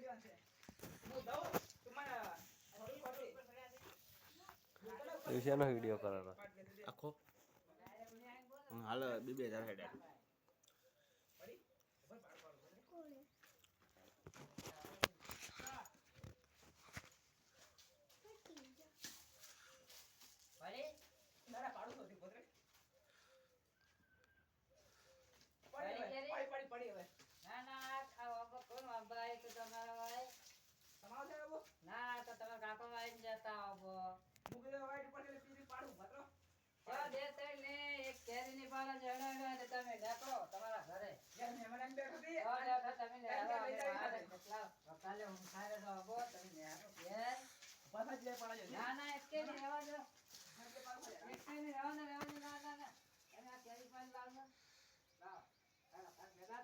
Point નો છે હું દઉં વીડિયો કરે આખો? હમ, હાલ બે બે હજાર હેડે દાદા પાડું છું હજી પોતે. પડી પડી હવે, ગયેલી? પડી, પડી, પડી હવે. ના ના આ વાંબો કોણ વાંબાય તો તમારો હોય તમારો છે બાબુ? ના તો તમે કાકો વાઈને જતા આવો. મુગલે વાઈટ એની પીરી પાડું, ભદ્રો. તો બે ત્રણ ને એક કેરી ની પાલા જણાવ્યા ને તમે ડેકો તમારા ઘરે. જે મહેમાન આવીને બેઠો હતી. તો ડેકો તમે ને આવો. કેટલા વકાલે હું ખાઈ રહ્યો આવો તમે ને આવો ઘેર. પાછા જ જાય પાડો ના ના એક કે રહેવા દો. એક કે નહીં રહેવા ને રહેવા દો ના ના ના. તમે આ કેરી પાન લાવજો. લાવ. ચાલો કાંઈક ભેગા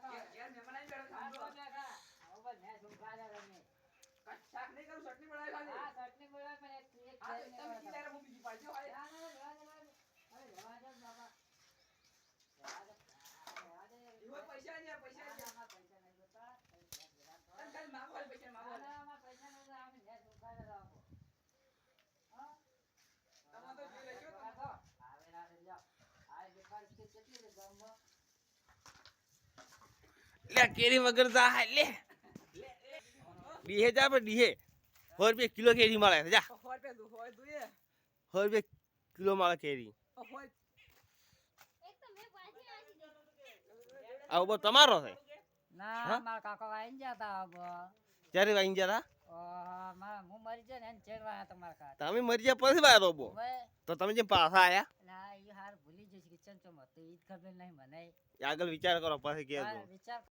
લે કેરી વગર જા હાલ લે ડીહે જા પણ ડીહે સો રૂપિયા કિલો કેરી મળે જા સો રૂપિયા દુ- હોય જોઈએ. સો રૂપિયા કિલો મળે કેરી હોય. આવો બહુ તમારો છે ના હા? મારા કાકા આવીને જતા આવો. ત્યારે વાઈ જરા ઓહો, મારા હું મરી જાય ને એને ચેડવા તમારા કાકા તમે મરી ગયા પછી વાય રોબો હવે તો તમે જેમ પાછા આયા ના એ હાર ભૂલી જઈશ કે ચંચો મત ઈ જ ખબર નહીં મને આગળ વિચાર કરો પછી કહેજો મારે વિચાર